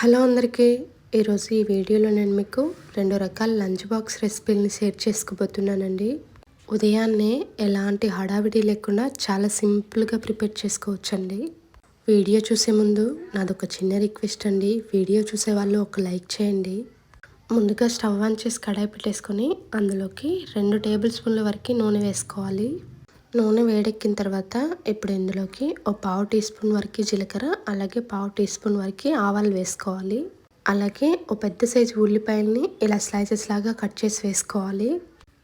Hello అందరికీ ఈరోజు ఈ వీడియోలో నేను మీకు రెండు రకాల లంచ్ బాక్స్ రెసిపీలని షేర్ చేసుకోబోతున్నానండి. ఉదయాన్నే ఎలాంటి హడావిడి లేకుండా చాలా సింపుల్గా ప్రిపేర్ చేసుకోవచ్చండి. వీడియో చూసే ముందు నాదొక చిన్న రిక్వెస్ట్ అండి. వీడియో చూసే వాళ్ళు ఒక లైక్ చేయండి. ముందుగా స్టవ్ ఆన్ చేసి కడాయి పెట్టేసుకొని అందులోకి రెండు టేబుల్ స్పూన్ల వరకు నూనె వేసుకోవాలి. నూనె వేడెక్కిన తర్వాత ఇప్పుడు ఇందులోకి ఒక పావు టీ స్పూన్ వరకు జీలకర్ర అలాగే పావు టీ స్పూన్ వరకు ఆవాలు వేసుకోవాలి. అలాగే ఓ పెద్ద సైజు ఉల్లిపాయలని ఇలా స్లైసెస్ లాగా కట్ చేసి వేసుకోవాలి.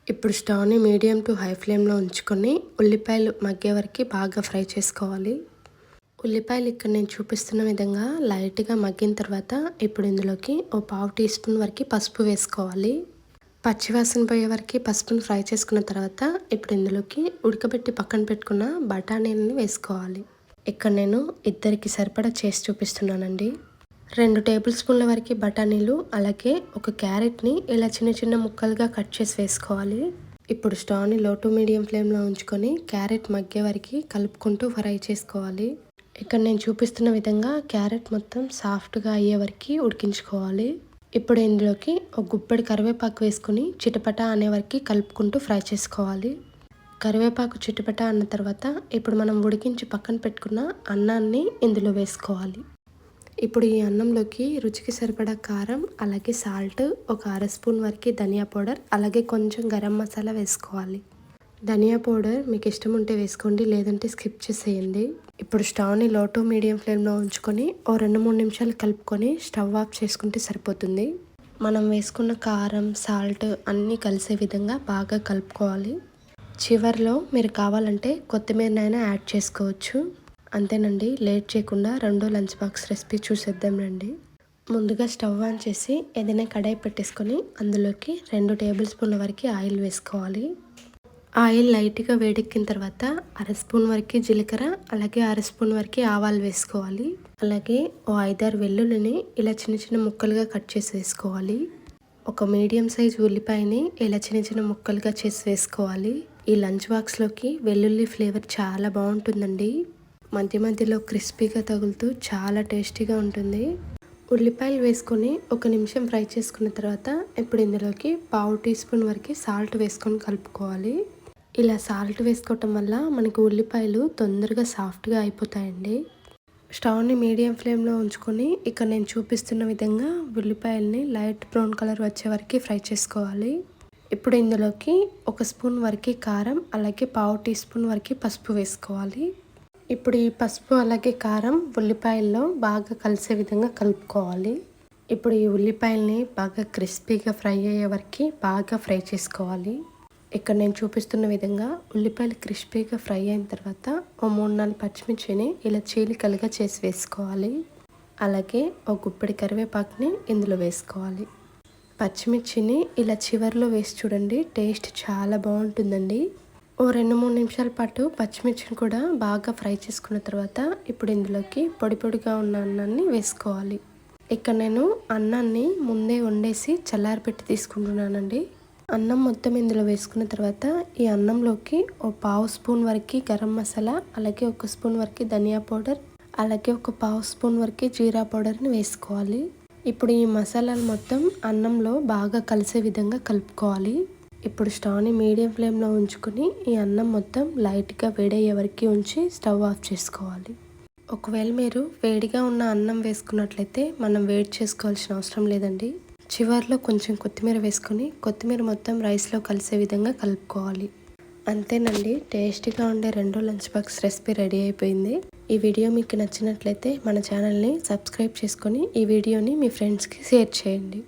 ఇప్పుడు స్టవ్ని మీడియం టు హై ఫ్లేమ్లో ఉంచుకొని ఉల్లిపాయలు మగ్గే వరకు బాగా ఫ్రై చేసుకోవాలి. ఉల్లిపాయలు ఇక్కడ నేను చూపిస్తున్న విధంగా లైట్గా మగ్గిన తర్వాత ఇప్పుడు ఇందులోకి ఓ పావు టీ స్పూన్ వరకు పసుపు వేసుకోవాలి. పచ్చివాసన పోయే వరకు పసుపును ఫ్రై చేసుకున్న తర్వాత ఇప్పుడు ఇందులోకి ఉడకబెట్టి పక్కన పెట్టుకున్న బఠానీలని వేసుకోవాలి. ఇక్కడ నేను ఇద్దరికి సరిపడా చేసి చూపిస్తున్నానండి. రెండు టేబుల్ స్పూన్ల వరకు బఠానీలు అలాగే ఒక క్యారెట్ని ఇలా చిన్న చిన్న ముక్కలుగా కట్ చేసి వేసుకోవాలి. ఇప్పుడు స్టవ్ని లో టు మీడియం ఫ్లేమ్లో ఉంచుకొని క్యారెట్ మగ్గే వరకు కలుపుకుంటూ ఫ్రై చేసుకోవాలి. ఇక్కడ నేను చూపిస్తున్న విధంగా క్యారెట్ మొత్తం సాఫ్ట్గా అయ్యే వరకు ఉడికించుకోవాలి. ఇప్పుడు ఇందులోకి ఒక గుప్పెడు కరివేపాకు వేసుకుని చిటపట అనే వరకు కలుపుకుంటూ ఫ్రై చేసుకోవాలి. కరివేపాకు చిటపట అన్న తర్వాత ఇప్పుడు మనం ఉడికించి పక్కన పెట్టుకున్న అన్నాన్ని ఇందులో వేసుకోవాలి. ఇప్పుడు ఈ అన్నంలోకి రుచికి సరిపడా కారం అలాగే సాల్ట్ ఒక అర స్పూన్ వరకు ధనియా పౌడర్ అలాగే కొంచెం గరం మసాలా వేసుకోవాలి. ధనియా పౌడర్ మీకు ఇష్టం ఉంటే వేసుకోండి లేదంటే స్కిప్ చేసేయండి. ఇప్పుడు స్టవ్ని లో టు మీడియం ఫ్లేమ్లో ఉంచుకొని ఓ రెండు మూడు నిమిషాలు కలుపుకొని స్టవ్ ఆఫ్ చేసుకుంటే సరిపోతుంది. మనం వేసుకున్న కారం సాల్ట్ అన్నీ కలిసే విధంగా బాగా కలుపుకోవాలి. చివరిలో మీరు కావాలంటే కొత్తిమీరనైనా యాడ్ చేసుకోవచ్చు. అంతేనండి లేట్ చేయకుండా రెండో లంచ్ బాక్స్ రెసిపీ చూసేద్దాం రండి. ముందుగా స్టవ్ ఆన్ చేసి ఏదైనా కడాయి పెట్టేసుకొని అందులోకి రెండు టేబుల్ స్పూన్ల వరకు ఆయిల్ వేసుకోవాలి. ఆయిల్ లైట్గా వేడెక్కిన తర్వాత అర స్పూన్ వరకు జీలకర్ర అలాగే అర స్పూన్ వరకు ఆవాలు వేసుకోవాలి. అలాగే ఓ ఐదారు వెల్లుల్లిని ఇలా చిన్న చిన్న ముక్కలుగా కట్ చేసి వేసుకోవాలి. ఒక మీడియం సైజ్ ఉల్లిపాయని ఇలా చిన్న చిన్న ముక్కలుగా చేసి వేసుకోవాలి. ఈ లంచ్ బాక్స్లోకి వెల్లుల్లి ఫ్లేవర్ చాలా బాగుంటుందండి. మధ్య మధ్యలో క్రిస్పీగా తగులుతూ చాలా టేస్టీగా ఉంటుంది. ఉల్లిపాయలు వేసుకొని ఒక నిమిషం ఫ్రై చేసుకున్న తర్వాత ఇప్పుడు ఇందులోకి పావు టీ స్పూన్ వరకు సాల్ట్ వేసుకొని కలుపుకోవాలి. ఇలా సాల్ట్ వేసుకోవటం వల్ల మనకి ఉల్లిపాయలు తొందరగా సాఫ్ట్గా అయిపోతాయండి. స్టవ్ని మీడియం ఫ్లేమ్లో ఉంచుకొని ఇక్కడ నేను చూపిస్తున్న విధంగా ఉల్లిపాయల్ని లైట్ బ్రౌన్ కలర్ వచ్చే వరకు ఫ్రై చేసుకోవాలి. ఇప్పుడు ఇందులోకి ఒక స్పూన్ వరకు కారం అలాగే పావు టీ స్పూన్ వరకు పసుపు వేసుకోవాలి. ఇప్పుడు ఈ పసుపు అలాగే కారం ఉల్లిపాయల్లో బాగా కలిసే విధంగా కలుపుకోవాలి. ఇప్పుడు ఈ ఉల్లిపాయల్ని బాగా క్రిస్పీగా ఫ్రై అయ్యే వరకు బాగా ఫ్రై చేసుకోవాలి. ఇక్కడ నేను చూపిస్తున్న విధంగా ఉల్లిపాయలు క్రిస్పీగా ఫ్రై అయిన తర్వాత ఓ మూడు నాలుగు పచ్చిమిర్చిని ఇలా చీలికలుగా చేసి వేసుకోవాలి. అలాగే ఒక గుప్పెడి కరివేపాకుని ఇందులో వేసుకోవాలి. పచ్చిమిర్చిని ఇలా చివరిలో వేసి చూడండి టేస్ట్ చాలా బాగుంటుందండి. ఓ రెండు మూడు నిమిషాల పాటు పచ్చిమిర్చిని కూడా బాగా ఫ్రై చేసుకున్న తర్వాత ఇప్పుడు ఇందులోకి పొడి పొడిగా ఉన్న అన్నాన్ని వేసుకోవాలి. ఇక్కడ నేను అన్నాన్ని ముందే వండేసి చల్లారిపెట్టి తీసుకుంటున్నానండి. అన్నం మొత్తం ఇందులో వేసుకున్న తర్వాత ఈ అన్నంలోకి ఒక పావు స్పూన్ వరకు గరం మసాలా అలాగే ఒక స్పూన్ వరకు ధనియా పౌడర్ అలాగే ఒక పావు స్పూన్ వరకు జీరా పౌడర్ని వేసుకోవాలి. ఇప్పుడు ఈ మసాలాలు మొత్తం అన్నంలో బాగా కలిసే విధంగా కలుపుకోవాలి. ఇప్పుడు స్టవ్ని మీడియం ఫ్లేమ్లో ఉంచుకొని ఈ అన్నం మొత్తం లైట్గా వేడయ్యే వరకు ఉంచి స్టవ్ ఆఫ్ చేసుకోవాలి. ఒకవేళ మీరు వేడిగా ఉన్న అన్నం వేసుకున్నట్లయితే మనం వేడి చేసుకోవాల్సిన అవసరం లేదండి. చివరిలో కొంచెం కొత్తిమీర వేసుకొని కొత్తిమీర మొత్తం రైస్లో కలిసే విధంగా కలుపుకోవాలి. అంతేనండి టేస్టీగా ఉండే రెండు లంచ్ బాక్స్ రెసిపీ రెడీ అయిపోయింది. ఈ వీడియో మీకు నచ్చినట్లయితే మన ఛానల్ని సబ్స్క్రైబ్ చేసుకొని ఈ వీడియోని మీ ఫ్రెండ్స్కి షేర్ చేయండి.